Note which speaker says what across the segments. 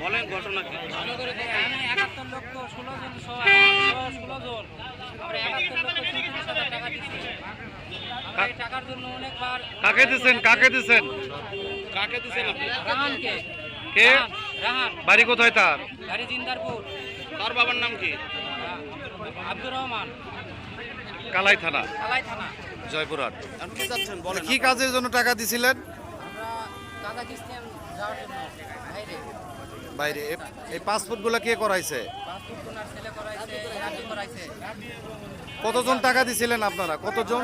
Speaker 1: বলেন ঘটনা কি?
Speaker 2: একাত্তর লক্ষ ষোলো জন ষোলো জন আমরা একাত্তর লক্ষ চৌত্রিশ হাজার টাকা দিচ্ছি টাকার জন্য অনেকবার
Speaker 3: কাকে দিচ্ছেন? কাকে দিচ্ছেন?
Speaker 1: কাকে দিচ্ছেন আপনি?
Speaker 2: রাহানকে।
Speaker 3: কে?
Speaker 2: রাহান,
Speaker 3: বাড়ি কোথায় তার?
Speaker 2: গাড়ি জিন্দারপুর।
Speaker 1: তার বাবার নাম কি?
Speaker 2: আব্দুর রহমান।
Speaker 3: কালাই থানা।
Speaker 2: কালাই থানা।
Speaker 3: জয়পুরহাট।
Speaker 1: আপনি কি চাচ্ছেন বলেন
Speaker 3: কি কাজের জন্য টাকা দিছিলেন?
Speaker 2: আমরা কাজাকিস্তান যাওয়ার জন্য। বাইরে।
Speaker 3: বাইরে। এই পাসপোর্টগুলো কে করাইছে?
Speaker 2: ছেলে করাইছে রাজি করাইছে।
Speaker 3: কতজন টাকা দিছিলেন আপনারা? কতজন?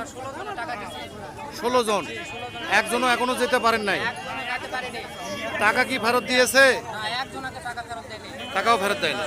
Speaker 2: ষোলো জন।
Speaker 3: একজনও এখনও যেতে পারেন নাই? টাকা কি ফেরত দিয়েছে?
Speaker 2: না একজনকে টাকা ফেরত দেয়নি।
Speaker 3: টাকাও ফেরত দেয় না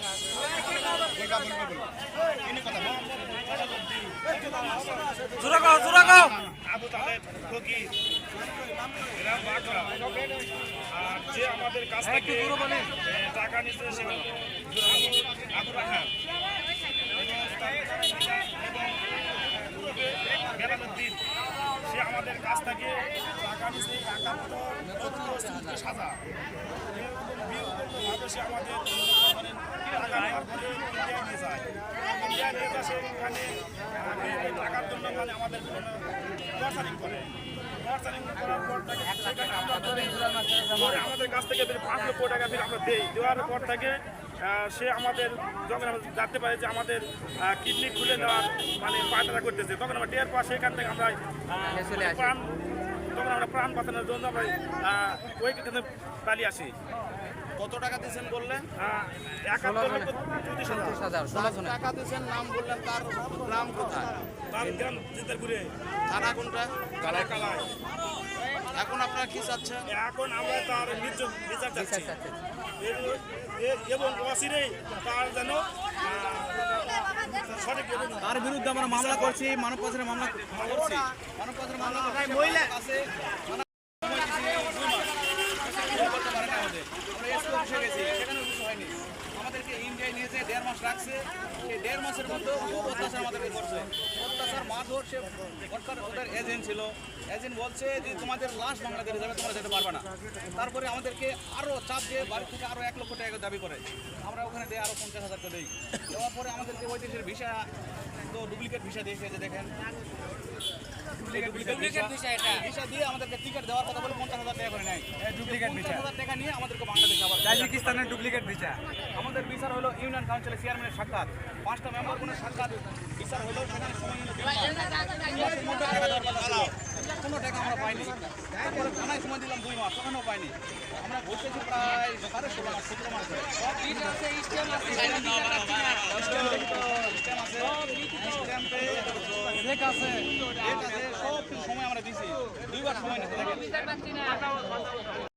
Speaker 1: জোরা গাও জোরা গাও
Speaker 4: আবু তালেব ফকির এরা বাগড়া আর যে আমাদের কাছ থেকে টাকা নিতে সে আবু- বেলালুদ্দিন সে আমাদের কাছ থেকে টাকা নিচ্ছে একাত্তর সাজা। বিয়োগভাবে সে আমাদের মানে ইন্ডিয়া নিয়ে যায় টাকার জন্য মানে আমাদের টর্চারিং করে টর্চারিং করার পর তাকে সেখানে আমরা আমাদের কাছ থেকে পাঁচ লক্ষ টাকা ফির আমরা দেই দেওয়ার পর থেকে সে আমাদের যখন আমরা জানতে পারি যে আমাদের কিডনি খুলে দেওয়ার মানে পায়তারা করতেছে তখন আমরা টের পর সেখান থেকে আমরা। প্রাণ তখন আমরা প্রাণ বাঁচানোর জন্য আমরা ওইখানে পালিয়ে আসি
Speaker 1: কত টাকা দিচ্ছেন বললেন? টাকা দিচ্ছেন নাম বললেন তার গ্রাম কোথায়? থানা কোনটা এখন আপনারা কি চাচ্ছেন?
Speaker 4: এখন আমরা তার বিচার চাচ্ছি। এ- এ- এবং তার যেন
Speaker 1: তার বিরুদ্ধে আমরা মামলা করছি মানব পাচারের মামলা করছি। মানব পাচারের মামলা কাছে আমাদেরকে ইন্ডিয়ায় নিয়ে যেয়ে দেড় মাস রাখছে দেড় মাসের মধ্যে অত্যাচার আমাদেরকে অত্যাচার মারধর, সে ওদের এজেন্ট ছিল। এজেন্ট বলছে যে, তোমাদের লাশ বাংলাদেশে তোমরা যেতে পারবে না। তারপরে আমাদেরকে আরও চাপ দিয়ে বাড়ি থেকে আরও এক লক্ষ টাকা দাবি করে। আমরা ওখানে দিয়ে আরও পঞ্চাশ হাজার করে দিই। দেওয়ার পরে আমাদেরকে ওই দেশের ভিসা তো ডুপ্লিকেট ভিসা দিয়েছে যে দেখেন। ডুপ্লিকেট
Speaker 2: visa এটা।
Speaker 1: ভিসা দিয়ে আমাদেরকে টিকিট দেওয়ার কথা বলে পঞ্চাশ হাজার টাকা করে নেয়। ডুপ্লিকেট ভিসা হাজার টাকা নিয়ে আমাদেরকে বাংলাদেশে আবার
Speaker 5: তাজিকিস্তানের ডুপ্লিকেট ভিসা
Speaker 1: আমাদের বিচার হলো ইউনিয়ন কাউন্সিলের চেয়ারম্যানের সাক্ষাৎ। পাঁচটা মেম্বার কোনো সাক্ষাৎ বিচার হলো সেখানে সময় টাকা। কোনো আমরা পাইনি। তারপরে থানায় সময় দিলাম দুই মাস ওখানেও পাইনি। আমরা বসেছি প্রায় সাড়ে ষোলো মাস সতেরো মাস ধরে
Speaker 2: আছে।
Speaker 1: ডেট আছে সব সময় আমরা দিছি। দুইবার সময় নিতে লাগে।